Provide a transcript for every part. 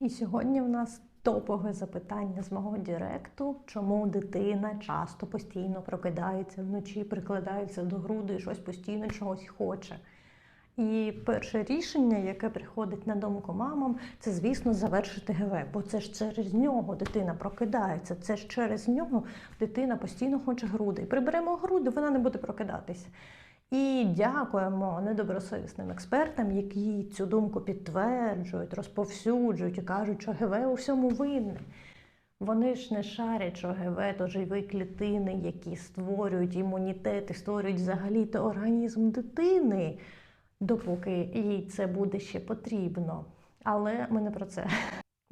І сьогодні в нас топове запитання з мого директу, чому дитина часто постійно прокидається вночі, прикладається до груди, щось постійно чогось хоче. І перше рішення, яке приходить на думку мамам, це, звісно, завершити ГВ, бо це ж через нього дитина прокидається, це ж через нього дитина постійно хоче груди. І приберемо груди, вона не буде прокидатися. І дякуємо недобросовісним експертам, які цю думку підтверджують, розповсюджують і кажуть, що ГВ у всьому винне. Вони ж не шарять, що ГВ то живі клітини, які створюють імунітет і створюють взагалі то організм дитини, допоки їй це буде ще потрібно. Але ми не про це.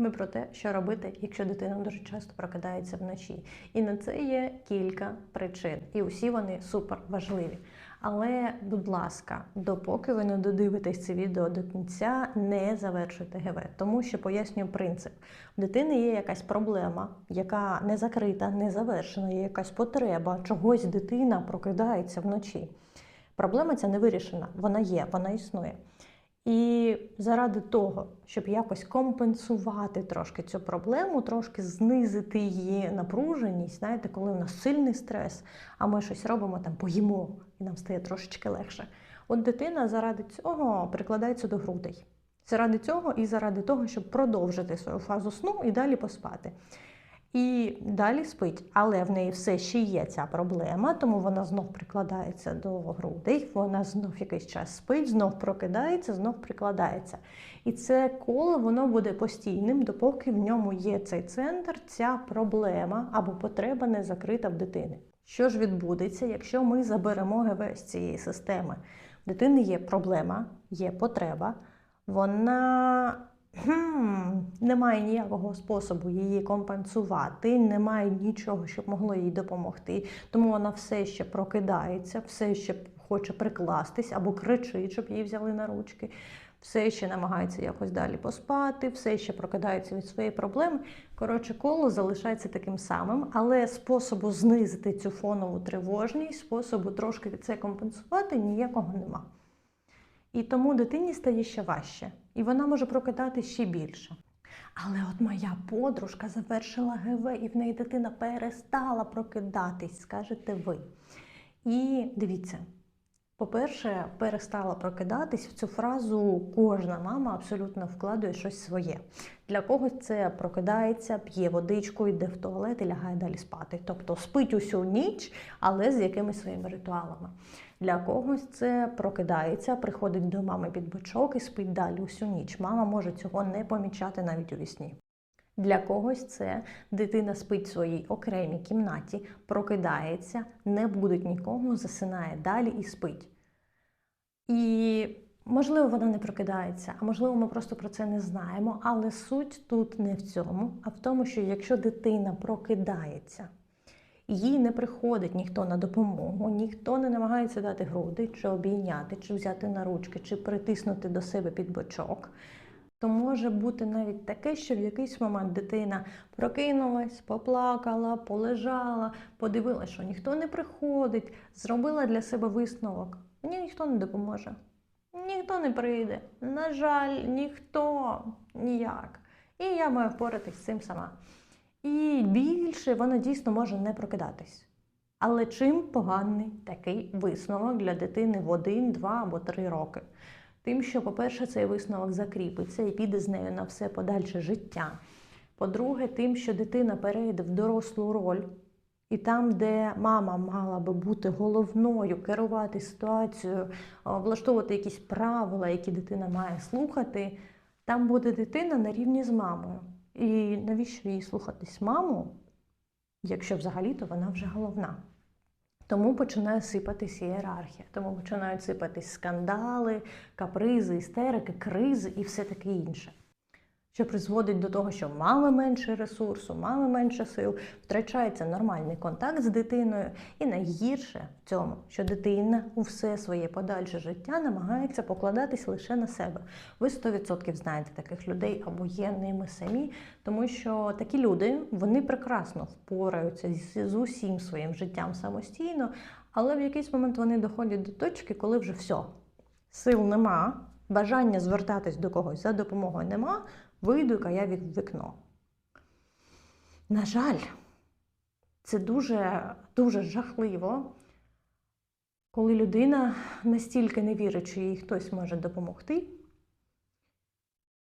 Ми про те, що робити, якщо дитина дуже часто прокидається вночі. І на це є кілька причин, і усі вони супер важливі. Але, будь ласка, допоки ви не додивитесь це відео до кінця, не завершуйте ГВ, тому що пояснюю принцип. У дитини є якась проблема, яка не закрита, не завершена, є якась потреба, чогось дитина прокидається вночі. Проблема ця не вирішена, вона є, вона існує. І заради того, щоб якось компенсувати трошки цю проблему, трошки знизити її напруженість, знаєте, коли у нас сильний стрес, а ми щось робимо там, поїмо, і нам стає трошечки легше. От дитина заради цього прикладається до грудей. Заради цього і заради того, щоб продовжити свою фазу сну і далі поспати. І далі спить, але в неї все ще є ця проблема, тому вона знов прикладається до грудей, вона знов якийсь час спить, знов прокидається, знов прикладається. І це коло воно буде постійним, допоки в ньому є цей центр, ця проблема або потреба не закрита в дитини. Що ж відбудеться, якщо ми заберемо ГВ з цієї системи? В дитини є проблема, є потреба, вона Хм, немає ніякого способу її компенсувати, немає нічого, щоб могло їй допомогти. Тому вона все ще прокидається, все ще хоче прикластись або кричить, щоб її взяли на ручки, все ще намагається якось далі поспати, все ще прокидається від своєї проблеми. Коротше, коло залишається таким самим, але способу знизити цю фонову тривожність, способу трошки це компенсувати ніякого нема. І тому дитині стає ще важче, і вона може прокидати ще більше. Але от моя подружка завершила ГВ, і в неї дитина перестала прокидатись, скажете ви. І дивіться, по-перше, перестала прокидатись в цю фразу кожна мама абсолютно вкладує щось своє. Для когось це прокидається, п'є водичку, йде в туалет і лягає далі спати. Тобто спить усю ніч, але з якимись своїми ритуалами. Для когось це прокидається, приходить до мами під бочок і спить далі усю ніч. Мама може цього не помічати навіть у вісні. Для когось це дитина спить в своїй окремій кімнаті, прокидається, не будить нікому, засинає далі і спить. І можливо, вона не прокидається, а можливо, ми просто про це не знаємо. Але суть тут не в цьому, а в тому, що якщо дитина прокидається, їй не приходить ніхто на допомогу, ніхто не намагається дати груди, чи обійняти, чи взяти на ручки, чи притиснути до себе під бочок, то може бути навіть таке, що в якийсь момент дитина прокинулась, поплакала, полежала, подивилася, що ніхто не приходить, зробила для себе висновок. Мені ніхто не допоможе. Ніхто не прийде. На жаль, ніхто ніяк. І я маю впоратись з цим сама. І більше вона дійсно може не прокидатись. Але чим поганий такий висновок для дитини в один, два або три роки? Тим, що, по-перше, цей висновок закріпиться і піде з нею на все подальше життя. По-друге, тим, що дитина перейде в дорослу роль, і там, де мама мала би бути головною, керувати ситуацією, влаштовувати якісь правила, які дитина має слухати, там буде дитина на рівні з мамою. І навіщо їй слухатись маму, якщо взагалі-то вона вже головна? Тому починає сипатись ієрархія, тому починають сипатись скандали, капризи, істерики, кризи і все таке інше. Що призводить до того, що мами менше ресурсу, мами менше сил, втрачається нормальний контакт з дитиною, і найгірше в цьому, що дитина у все своє подальше життя намагається покладатись лише на себе. Ви 100% знаєте таких людей або є ними самі, тому що такі люди вони прекрасно впораються з усім своїм життям самостійно, але в якийсь момент вони доходять до точки, коли вже все, сил нема. Бажання звертатись до когось за допомогою нема, вийду-ка я в вікно. На жаль, це дуже, дуже жахливо, коли людина настільки не вірить, що їй хтось може допомогти.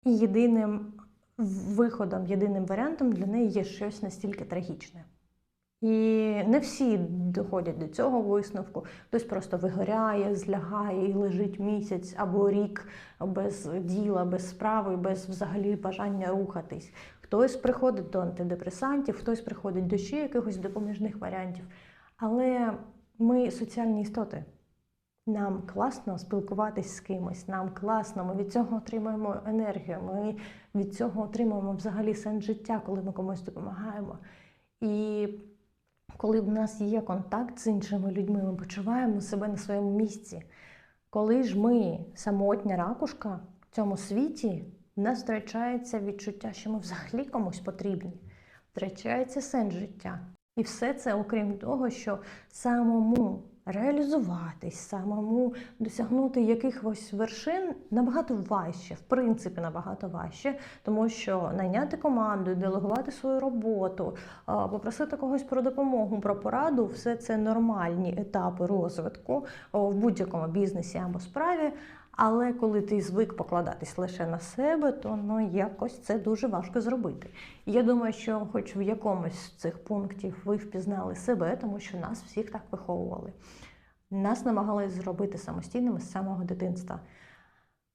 І єдиним виходом, єдиним варіантом для неї є щось настільки трагічне. І не всі доходять до цього висновку. Хтось просто вигоряє, злягає і лежить місяць або рік без діла, без справи, без взагалі бажання рухатись. Хтось приходить до антидепресантів, хтось приходить до ще якихось допоміжних варіантів. Але ми соціальні істоти. Нам класно спілкуватись з кимось, нам класно, ми від цього отримуємо енергію, ми від цього отримуємо взагалі сенс життя, коли ми комусь допомагаємо. І коли в нас є контакт з іншими людьми, ми почуваємо себе на своєму місці. Коли ж ми самотня ракушка в цьому світі, в нас втрачається відчуття, що ми взагалі комусь потрібні, втрачається сенс життя. І все це, окрім того, що самому реалізуватись, самому досягнути якихось вершин набагато важче, в принципі, набагато важче, тому що найняти команду, делегувати свою роботу, попросити когось про допомогу, про пораду все це нормальні етапи розвитку в будь-якому бізнесі або справі. Але коли ти звик покладатись лише на себе, то ну якось це дуже важко зробити. І я думаю, що, хоч в якомусь з цих пунктів ви впізнали себе, тому що нас всіх так виховували. Нас намагалися зробити самостійними з самого дитинства.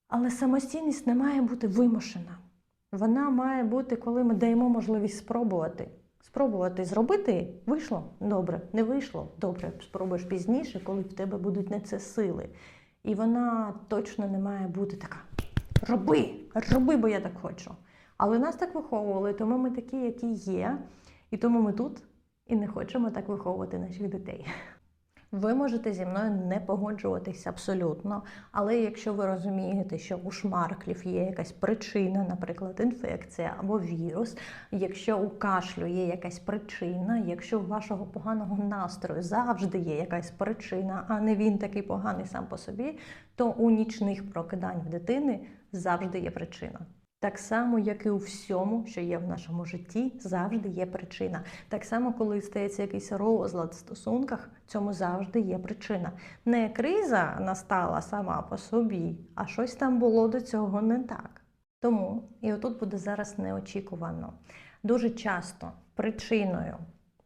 Але самостійність не має бути вимушена. Вона має бути, коли ми даємо можливість спробувати. Спробувати зробити вийшло добре, не вийшло добре. Спробуєш пізніше, коли в тебе будуть на це сили. І вона точно не має бути така: роби, роби, бо я так хочу. Але нас так виховували, тому ми такі, які є, і тому ми тут і не хочемо так виховувати наших дітей. Ви можете зі мною не погоджуватись абсолютно, але якщо ви розумієте, що у шмарклів є якась причина, наприклад, інфекція або вірус, якщо у кашлю є якась причина, якщо у вашого поганого настрою завжди є якась причина, а не він такий поганий сам по собі, то у нічних прокидань в дитини завжди є причина. Так само, як і у всьому, що є в нашому житті, завжди є причина. Так само, коли стається якийсь розлад в стосунках, цьому завжди є причина. Не криза настала сама по собі, а щось там було до цього не так. Тому, і отут буде зараз неочікувано. Дуже часто причиною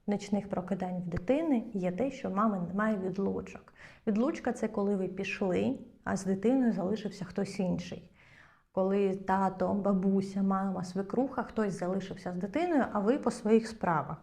нічних прокидань в дитини є те, що мами немає відлучок. Відлучка це коли ви пішли, а з дитиною залишився хтось інший коли тато, бабуся, мама, свекруха, хтось залишився з дитиною, а ви по своїх справах.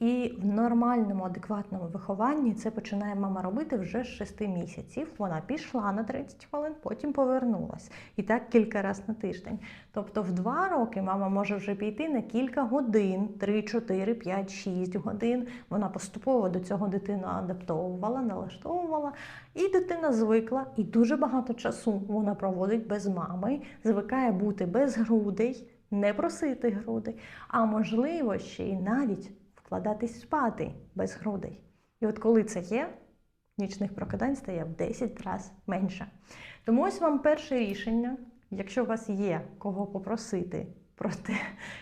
І в нормальному, адекватному вихованні це починає мама робити вже з 6 місяців. Вона пішла на 30 хвилин, потім повернулась. І так кілька разів на тиждень. Тобто в 2 роки мама може вже піти на кілька годин, 3, 4, 5, 6 годин. Вона поступово до цього дитину адаптовувала, налаштовувала, і дитина звикла, і дуже багато часу вона проводить без мами, звикає бути без грудей, не просити грудей, а можливо ще й навіть вкладатись спати без грудей. І от коли це є, нічних прокидань стає в 10 разів менше. Тому ось вам перше рішення, якщо у вас є кого попросити про те,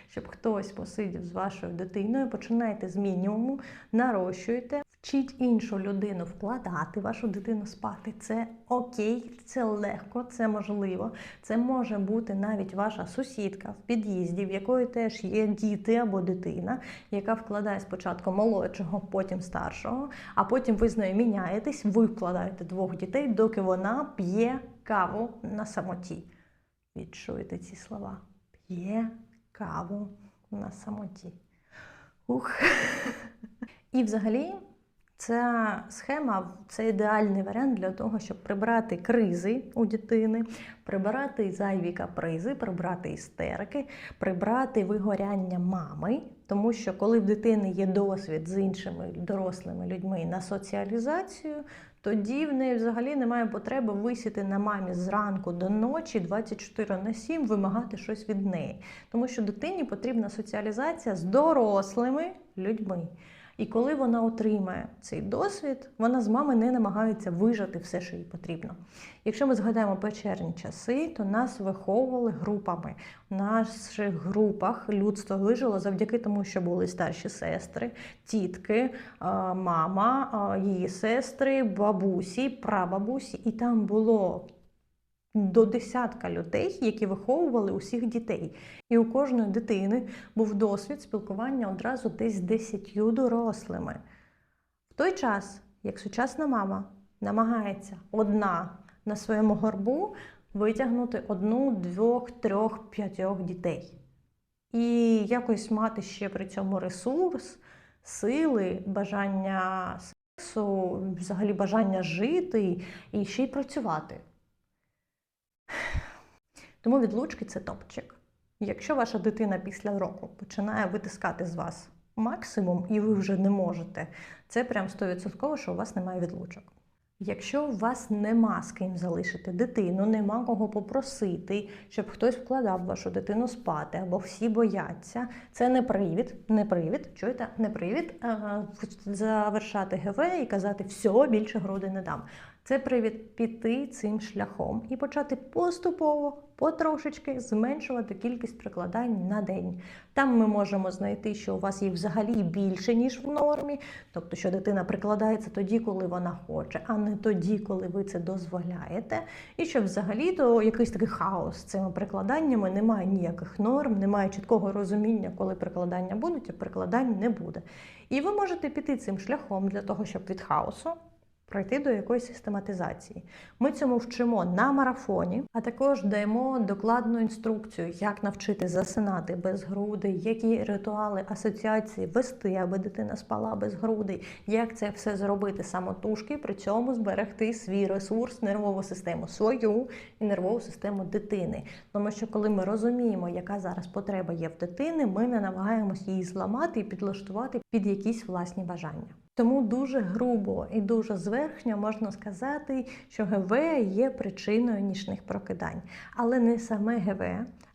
щоб хтось посидів з вашою дитиною, починайте з мінімуму, нарощуйте, Вчіть іншу людину вкладати вашу дитину спати. Це окей, це легко, це можливо. Це може бути навіть ваша сусідка в під'їзді, в якої теж є діти або дитина, яка вкладає спочатку молодшого, потім старшого, а потім ви з нею міняєтесь, ви вкладаєте двох дітей, доки вона п'є каву на самоті. Відчуєте ці слова? П'є каву на самоті. Ух. І взагалі. Ця схема це ідеальний варіант для того, щоб прибрати кризи у дитини, прибрати зайві капризи, прибрати істерики, прибрати вигоряння мами. Тому що коли в дитини є досвід з іншими дорослими людьми на соціалізацію, тоді в неї взагалі немає потреби висіти на мамі зранку до ночі 24 на 7, вимагати щось від неї. Тому що дитині потрібна соціалізація з дорослими людьми. І коли вона отримає цей досвід, вона з мами не намагається вижати все, що їй потрібно. Якщо ми згадаємо печерні часи, то нас виховували групами. В наших групах людство вижило завдяки тому, що були старші сестри, тітки, мама, її сестри, бабусі, прабабусі, і там було до десятка людей, які виховували усіх дітей. І у кожної дитини був досвід спілкування одразу десь десятью дорослими. В той час, як сучасна мама намагається одна на своєму горбу витягнути одну, двох, трьох, п'ятьох дітей. І якось мати ще при цьому ресурс, сили, бажання сексу, взагалі бажання жити і ще й працювати. Тому відлучки це топчик. Якщо ваша дитина після року починає витискати з вас максимум, і ви вже не можете, це прям 100%, що у вас немає відлучок. Якщо у вас нема з ким залишити дитину, нема кого попросити, щоб хтось вкладав вашу дитину спати, або всі бояться, це не привід, не привід, чуєте, не привід а, завершати ГВ і казати, все, більше груди не дам. Це привід піти цим шляхом і почати поступово, потрошечки зменшувати кількість прикладань на день. Там ми можемо знайти, що у вас їх взагалі більше, ніж в нормі, тобто, що дитина прикладається тоді, коли вона хоче, а не тоді, коли ви це дозволяєте. І що взагалі то якийсь такий хаос з цими прикладаннями, немає ніяких норм, немає чіткого розуміння, коли прикладання будуть, а прикладань не буде. І ви можете піти цим шляхом для того, щоб від хаосу пройти до якоїсь систематизації. Ми цьому вчимо на марафоні, а також даємо докладну інструкцію, як навчити засинати без грудей, які ритуали асоціації вести, аби дитина спала без грудей, як це все зробити самотужки, при цьому зберегти свій ресурс, нервову систему свою і нервову систему дитини. Тому що коли ми розуміємо, яка зараз потреба є в дитини, ми не намагаємося її зламати і підлаштувати під якісь власні бажання. Тому дуже грубо і дуже зверхньо можна сказати, що ГВ є причиною нічних прокидань, але не саме ГВ,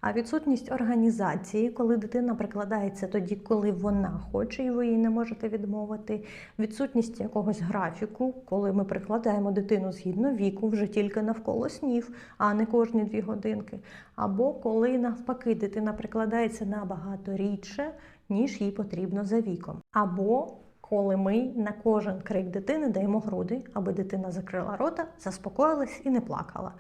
а відсутність організації, коли дитина прикладається тоді, коли вона хоче, і ви їй не можете відмовити. Відсутність якогось графіку, коли ми прикладаємо дитину згідно віку, вже тільки навколо снів, а не кожні дві годинки. Або коли навпаки дитина прикладається набагато рідше, ніж їй потрібно за віком. Або коли ми на кожен крик дитини даємо груди, аби дитина закрила рота, заспокоїлась і не плакала.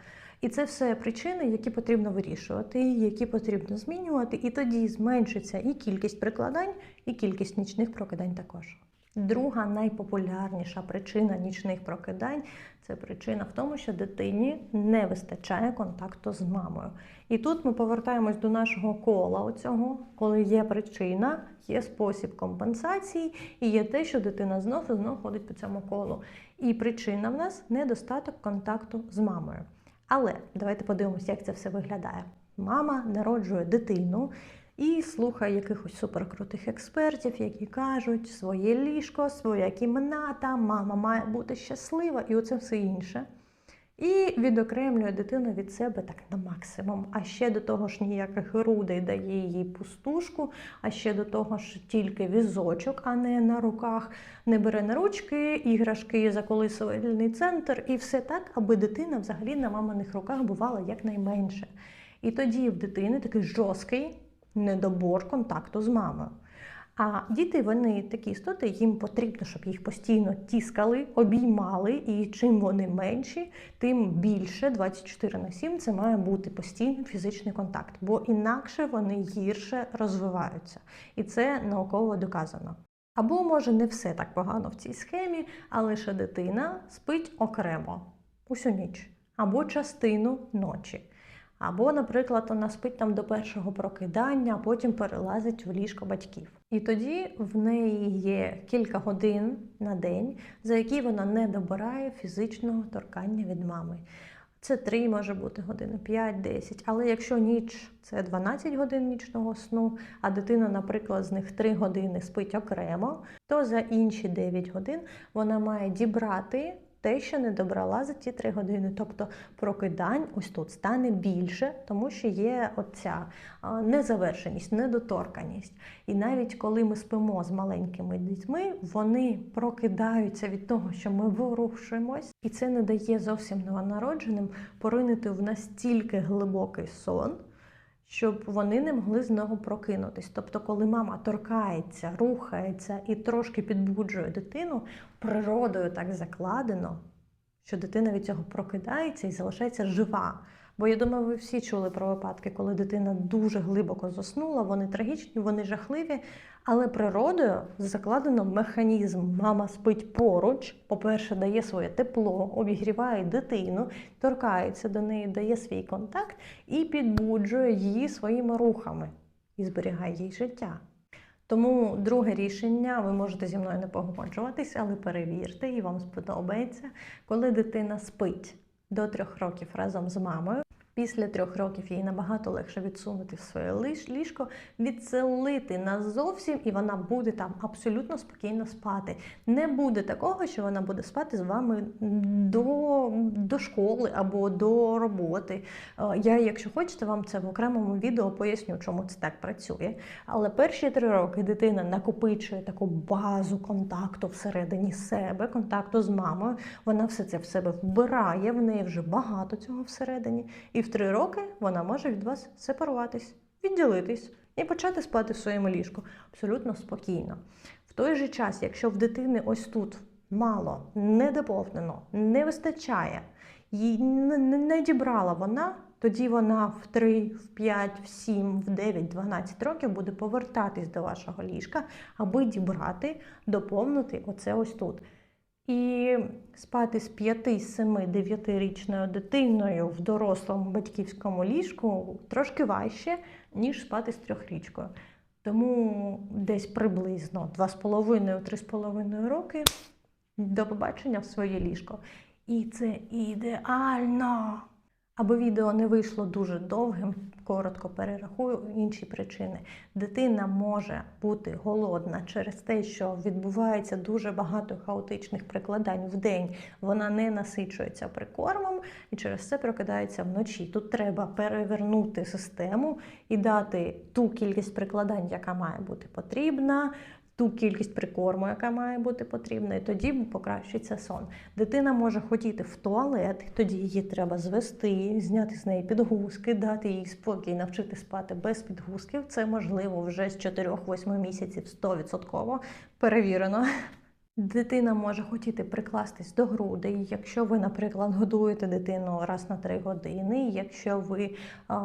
І це все причини, які потрібно вирішувати, які потрібно змінювати, і тоді зменшиться і кількість прикладань, і кількість нічних прокидань також. Друга найпопулярніша причина нічних прокидань це причина в тому, що дитині не вистачає контакту з мамою. І тут ми повертаємось до нашого кола оцього, коли є причина, є спосіб компенсації, і є те, що дитина знов і знов ходить по цьому колу. І причина в нас недостаток контакту з мамою. Але давайте подивимося, як це все виглядає. Мама народжує дитину і слухає якихось суперкрутих експертів, які кажуть своє ліжко, своя кімната, мама має бути щаслива і оце все інше. І відокремлює дитину від себе так на максимум. А ще до того ж ніяких грудей дає їй пустушку, а ще до того ж тільки візочок, а не на руках. Не бере на ручки, іграшки, заколисувальний центр, і все так, аби дитина взагалі на маминих руках бувала якнайменше. І тоді в дитини такий жорсткий недобор контакту з мамою. А діти, вони такі істоти, їм потрібно, щоб їх постійно тіскали, обіймали, і чим вони менші, тим більше 24 на 7 це має бути постійний фізичний контакт, бо інакше вони гірше розвиваються. І це науково доказано. Або, може, не все так погано в цій схемі, а лише дитина спить окремо усю ніч або частину ночі. Або, наприклад, вона спить там до першого прокидання, а потім перелазить в ліжко батьків. І тоді в неї є кілька годин на день, за які вона не добирає фізичного торкання від мами. Це 3 може бути години, 5-10. Але якщо ніч це 12 годин нічного сну, а дитина, наприклад, з них 3 години спить окремо, то за інші 9 годин вона має дібрати те, що не добрала за ті три години. Тобто прокидань ось тут стане більше, тому що є оця незавершеність, недоторканість. І навіть коли ми спимо з маленькими дітьми, вони прокидаються від того, що ми ворушимось, і це не дає зовсім новонародженим поринути в настільки глибокий сон. Щоб вони не могли з нього прокинутись. Тобто, коли мама торкається, рухається і трошки підбуджує дитину, природою так закладено, що дитина від цього прокидається і залишається жива. Бо я думаю, ви всі чули про випадки, коли дитина дуже глибоко заснула, вони трагічні, вони жахливі. Але природою закладено механізм. Мама спить поруч, по-перше, дає своє тепло, обігріває дитину, торкається до неї, дає свій контакт і підбуджує її своїми рухами і зберігає їй життя. Тому друге рішення, ви можете зі мною не погоджуватись, але перевірте, і вам сподобається, коли дитина спить до трьох років разом з мамою. Після трьох років їй набагато легше відсунути в своє ліжко, відселити назовсім, і вона буде там абсолютно спокійно спати. Не буде такого, що вона буде спати з вами до, до школи або до роботи. Е, Я, якщо хочете, вам це в окремому відео поясню, чому це так працює. Але перші три роки дитина накопичує таку базу контакту всередині себе, контакту з мамою. Вона все це в себе вбирає, в неї вже багато цього всередині. І в три роки вона може від вас сепаруватись, відділитись і почати спати в своєму ліжку абсолютно спокійно. В той же час, якщо в дитини ось тут мало, недоповнено, не вистачає, їй не, дібрала вона, тоді вона в 3, в 5, в 7, в 9, 12 років буде повертатись до вашого ліжка, аби дібрати, доповнити оце ось тут. І спати з 5, 7, 9-річною дитиною в дорослому батьківському ліжку трошки важче, ніж спати з трьохрічкою. Тому десь приблизно 2,5-3,5 роки до побачення в своє ліжко. І це ідеально. Аби відео не вийшло дуже довгим, коротко перерахую інші причини. Дитина може бути голодна через те, що відбувається дуже багато хаотичних прикладань в день. Вона не насичується прикормом і через це прокидається вночі. Тут треба перевернути систему і дати ту кількість прикладань, яка має бути потрібна. Ту кількість прикорму, яка має бути потрібна, і тоді покращиться сон. Дитина може хотіти в туалет, тоді її треба звести, зняти з неї підгузки, дати їй спокій, навчити спати без підгузків. Це можливо вже з 4-8 місяців 100% перевірено. Дитина може хотіти прикластись до грудей, якщо ви, наприклад, годуєте дитину раз на 3 години, якщо ви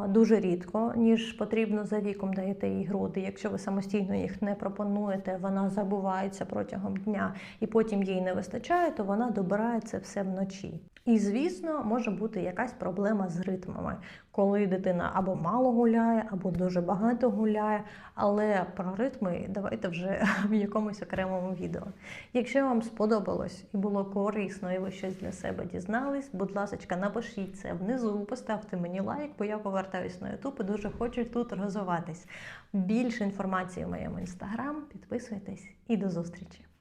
дуже рідко, ніж потрібно за віком даєте їй груди, якщо ви самостійно їх не пропонуєте, вона забувається протягом дня і потім їй не вистачає, то вона добирає це все вночі. І звісно, може бути якась проблема з ритмами, коли дитина або мало гуляє, або дуже багато гуляє. Але про ритми давайте вже в якомусь окремому відео. Якщо вам сподобалось і було корисно, і ви щось для себе дізнались, будь ласка, напишіть це внизу, поставте мені лайк, бо я повертаюсь на YouTube і дуже хочу тут розвиватись. Більше інформації в моєму інстаграм, підписуйтесь і до зустрічі!